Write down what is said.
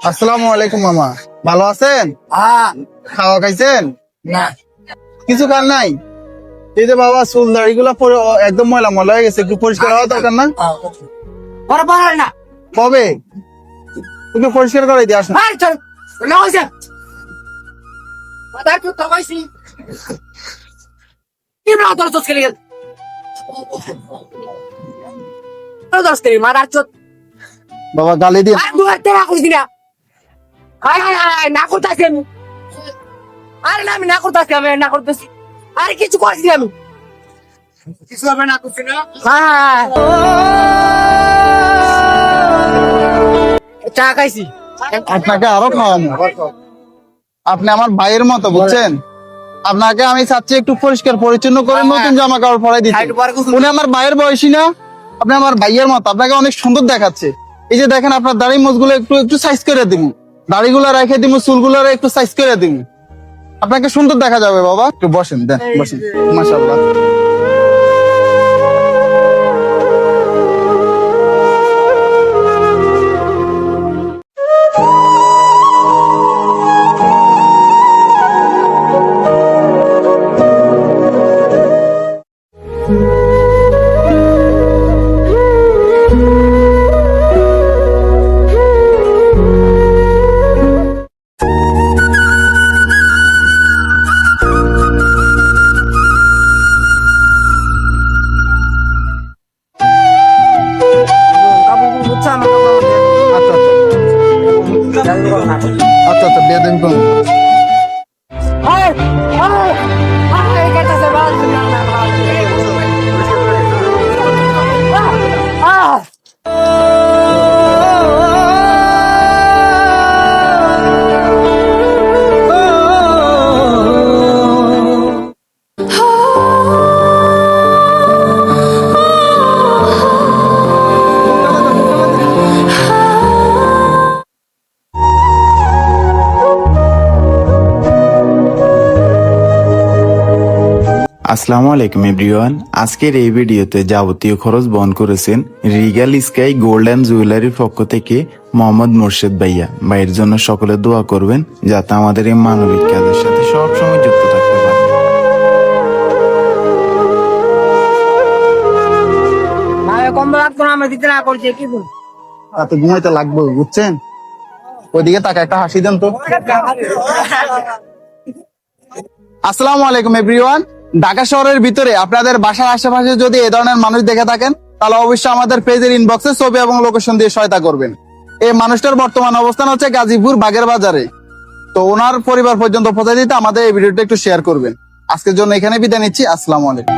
আসসালামু আলাইকুম মামা। ভালো আছেন? হ্যাঁ। খাওয়া খাইছেন? না। কিছু খান নাই? এই যে বাবা চুল দাড়ি গুলা একদম ময়লা ময়লা হয়ে গেছে একটু পরিষ্কার হওয়া দরকার না? পারে না। কবে? একটু পরিষ্কার করে দিয়ে চোখ বাবা গালি দিয়ে আর দু হাতে না করতেছি আমি। আরে না আমি না করতেছি আমি না করতেছি। আরে কিছু করছি আমি। কিছু হবে না করছি না। হ্যাঁ চা খাইছি। আপনাকে আরও খাওয়ানো আপনি আমার ভাইয়ের মতো বুঝছেন? আপনাকে আমি চাচ্ছি একটু পরিষ্কার পরিচ্ছন্ন করে নতুন জামা কাপড় পরাই পরে উনি আমার ভাইয়ের বয়সী না আপনি আমার ভাইয়ের মতো। আপনাকে অনেক সুন্দর দেখাচ্ছে। এই যে দেখেন আপনার দাড়ি মোজগুলো একটু একটু সাইজ করে দিব। দাড়িগুলো রেখে দিব চুলগুলো একটু সাইজ করে দিব আপনাকে সুন্দর দেখা যাবে বাবা। একটু বসেন দেন বসেন। মাশাল্লাহ আচ্ছা আচ্ছা আচ্ছা দিয়ে আসসালামু আলাইকুম এভরিওয়ান। আজকের এই ভিডিওতে যাবতীয় খরচ বহন করেছেন রিগাল স্কাই গোল্ড অ্যান্ড জুয়েলারির পক্ষ থেকে মোহাম্মদ মোর্শেদ ভাইয়া। ভাইয়ের জন্য সকলে দোয়া করবেন যাতে আমাদের এই মানবিক কাজের সাথে সবসময় যুক্ত থাকতে পারে। কম রাত করে আমরা দিতে না করছি কি রাতে ঘুমাইতে লাগবে বুঝছেন? ওইদিকে তাকে একটা হাসি দেন তো। আসসালামু আলাইকুম এভরিওয়ান। ঢাকা শহরের ভিতরে আপনাদের বাসার আশেপাশে যদি এ ধরনের মানুষ দেখে থাকেন, তাহলে অবশ্যই আমাদের পেজের ইনবক্সে ছবি এবং লোকেশন দিয়ে সহায়তা করবেন। এই মানুষটার বর্তমান অবস্থান হচ্ছে গাজীপুর বাগের বাজারে। তো ওনার পরিবার পর্যন্ত পৌঁছে দিতে আমাদের এই ভিডিওটা একটু শেয়ার করবেন। আজকের জন্য এখানে বিদায় নিচ্ছি। আসসালামু আলাইকুম।